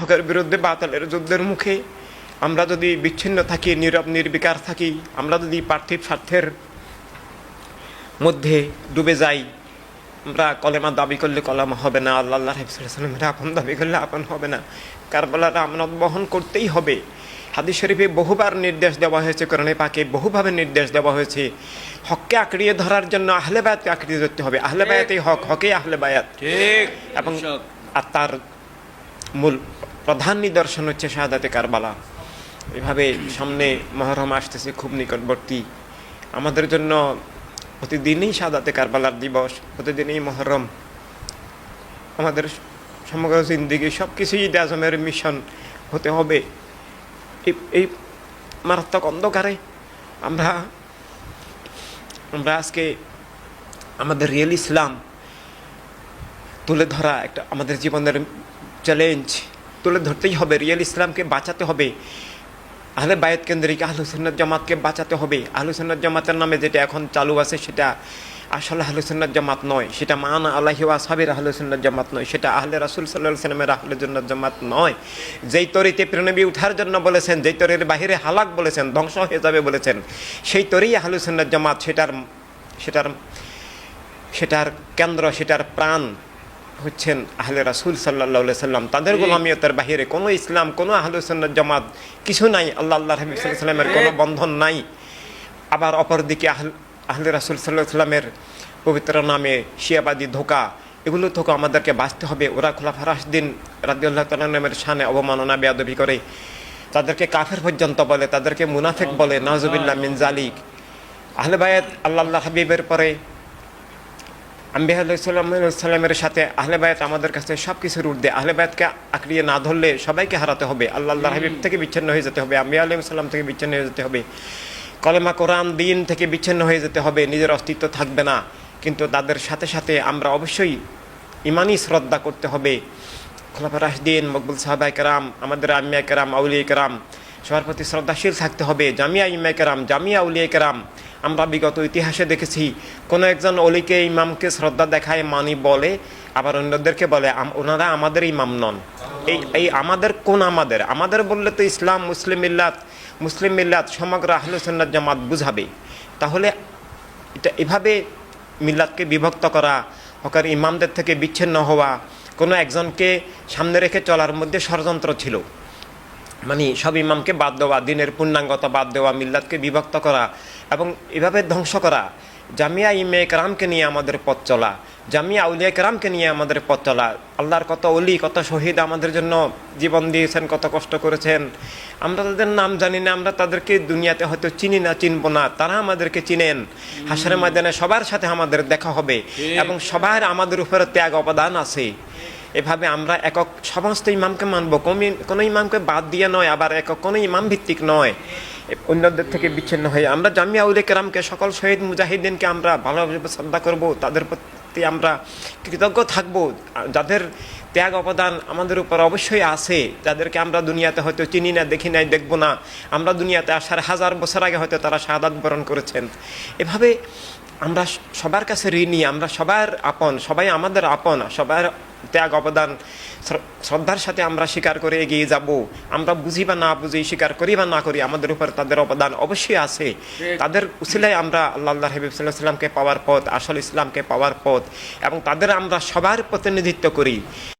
হকের বিরুদ্ধে বাতালের যুদ্ধের মুখে আমরা যদি বিচ্ছিন্ন থাকি নীরব নির্বিকার থাকি আমরা যদি পার্থিব স্বার্থের মধ্যে ডুবে যাই আমরা কলেমা দাবি করলে কলামা হবে না আল্লাহ আল্লাহ আপন দাবি করলে আপন হবে না। কারবালার আমানত বহন করতেই হবে। হাদিস শরীফে বহুবার নির্দেশ দেওয়া হয়েছে কোরআনে পাকে বহুভাবে নির্দেশ দেওয়া হয়েছে। হককে আঁকড়িয়ে ধরার জন্য আহলে বায়াতকে আঁকড়িয়ে ধরতে হবে। আহলে বায়াতেই হক হকে আহলে বায়াত। এবং আর তার মূল প্রধান নিদর্শন হচ্ছে শাহাদাতে কারবালা। এভাবে সামনে মহরম আসতেছে খুব নিকটবর্তী। আমাদের জন্য প্রতিদিনই শাহাদাতে কারবালার দিবস, প্রতিদিনই মহরম। আমাদের সমগ্র জিন্দিগি সব কিছুই ঈদ আজমের মিশন হতে হবে। এই মারাত্মক অন্ধকারে আমরা আমরা আজকে আমাদের রিয়েল ইসলাম তুলে ধরা একটা আমাদের জীবনের চ্যালেঞ্জ তুলে ধরতেই হবে রিয়েল ইসলামকে বাঁচাতে হবে। আহলে বায়েত কেন্দ্রিক আহলুসন্নত জামাতকে বাঁচাতে হবে। আহলুসন্নত জামাতের নামে যেটা এখন চালু আছে সেটা আসলে আহলুসন্নত জামাত নয়, সেটা মান আল্লাহি ওয়াসাবির আহলুসন্নত জামাত নয়, সেটা আহলে রাসুল সাল্লাহ সাল্লামের আহলুসন্নত জামাত নয়। যেই তরিতে প্রণবী উঠার জন্য বলেছেন, যেই তরির বাহিরে হালাক বলেছেন, ধ্বংস হয়ে যাবে বলেছেন, সেই তরেই আহলুসন্নত জামাত সেটার সেটার সেটার কেন্দ্র, সেটার প্রাণ হচ্ছেন আহলে রাসুল সাল্লাহ সাল্লাম। তাদের গোলামিয়তের বাহিরে কোনো ইসলাম কোনো আহলে সুন্নাত জামাত কিছু নাই। আল্লাহ আল্লাহ হাবিব সাল্লাহ সাল্লামের কোনো বন্ধন নাই। আবার অপরদিকে আহল আহলে রাসুল সাল্লাহ সাল্লামের পবিত্র নামে শিয়াবাদী ধোকা এগুলো থেকে আমাদেরকে বাঁচতে হবে। ওরা খোলা ফারাসদিন রাদিউল্লাহ তাল্লাহ নামের শানে অবমাননা বেয়াদবি করে। তাদেরকে কাফের পর্যন্ত বলে তাদেরকে মুনাফেক বলে নাজুবিল্লাহ মিন জালিক আহলে বায়াত আল্লাহ হাবিবের পরে আম্বিয়া সাল্লামের সাথে আহলে বায়াত আমাদের কাছে সব কিছুর ঊর্ধ্বে, আহলে বায়াতকে আঁকড়িয়ে না ধরলে সবাইকে হারাতে হবে। আল্লাহ আল্লাহ হাবিব থেকে বিচ্ছিন্ন হয়ে যেতে হবে। আম্বিয়া আলহিম সাল্লাম থেকে বিচ্ছিন্ন হয়ে যেতে হবে। কলেমা কোরআন, দিন থেকে বিচ্ছিন্ন হয়ে যেতে হবে। নিজের অস্তিত্ব থাকবে না। কিন্তু তাদের সাথে সাথে আমরা অবশ্যই ইমানই শ্রদ্ধা করতে হবে। খোলাফা রাশদিন, মকবুল সাহাবাই কেরাম আমাদের আমিয়া কেরাম আউলিয়া কেরাম সবার প্রতি শ্রদ্ধাশীল থাকতে হবে। জামিয়া ইমা কেরাম জামিয়া আউলিয়া কেরাম আমরা বিগত ইতিহাসে দেখেছি, কোনো একজন অলিকে ইমামকে শ্রদ্ধা দেখায় মানি বলে, আবার অন্যদেরকে বলে ওনারা আমাদের ইমাম নন। এই এই আমাদের কোন আমাদের? আমাদের বললে তো ইসলাম, মুসলিম মিল্লাত মুসলিম মিল্লাত, সমগ্র আহলুসন্নাত জামাত বুঝাবে। তাহলে এটা এভাবে মিল্লাতকে বিভক্ত করা, হকার ইমামদের থেকে বিচ্ছিন্ন হওয়া, কোনো একজনকে সামনে রেখে চলার মধ্যে ষড়যন্ত্র ছিল। মানে সব ইমামকে বাদ দেওয়া দিনের পূর্ণাঙ্গতা বাদ দেওয়া মিল্লাতকে বিভক্ত করা এবং এভাবে ধ্বংস করা। জামিয়া ইমে কেরামকে নিয়ে আমাদের পথ চলা জামিয়া আউলিয়া কেরামকে নিয়ে আমাদের পথ চলা। আল্লাহর কত অলি কত শহীদ আমাদের জন্য জীবন দিয়েছেন কত কষ্ট করেছেন। আমরা তাদের নাম জানি না আমরা তাদেরকে দুনিয়াতে হয়তো চিনি না চিনবো না তারা আমাদেরকে চিনেন। হাসরের ময়দানে সবার সাথে আমাদের দেখা হবে এবং সবার আমাদের উপরে ত্যাগ অবদান আছে। এভাবে আমরা একক সমস্ত ইমামকে মানবো। কোনো ইমামকে বাদ দিয়ে নয়, আবার একক কোনো ইমাম ভিত্তিক নয় অন্যদের থেকে বিচ্ছিন্ন হয়ে আমরা জামিয়া উলে কেরামকে সকল শহীদ মুজাহিদিনকে আমরা ভালোভাবে শ্রদ্ধা করব, তাদের প্রতি আমরা কৃতজ্ঞ থাকব। যাদের ত্যাগ অবদান আমাদের উপর অবশ্যই আছে, যাদেরকে আমরা দুনিয়াতে হয়তো চিনি না, দেখি নাই, দেখব না। আমরা দুনিয়াতে আসার হাজার বছর আগে হয়তো তারা শাহাদাত বরণ করেছেন। এভাবে আমরা সবার কাছে ঋণী, আমরা সবার আপন, সবাই আমাদের আপন, সবার ত্যাগ অবদান শ্রদ্ধার সাথে আমরা স্বীকার করে এগিয়ে যাব। আমরা বুঝি বা না বুঝি স্বীকার করি বা না করি আমাদের উপর তাদের অবদান অবশ্যই আছে। তাদের উসিলায় আমরা আল্লাহ আল্লাহ হাবিব সাল্লাহ সাল্লামকে পাওয়ার পথ আসল ইসলামকে পাওয়ার পথ এবং তাদের আমরা সবার প্রতিনিধিত্ব করি।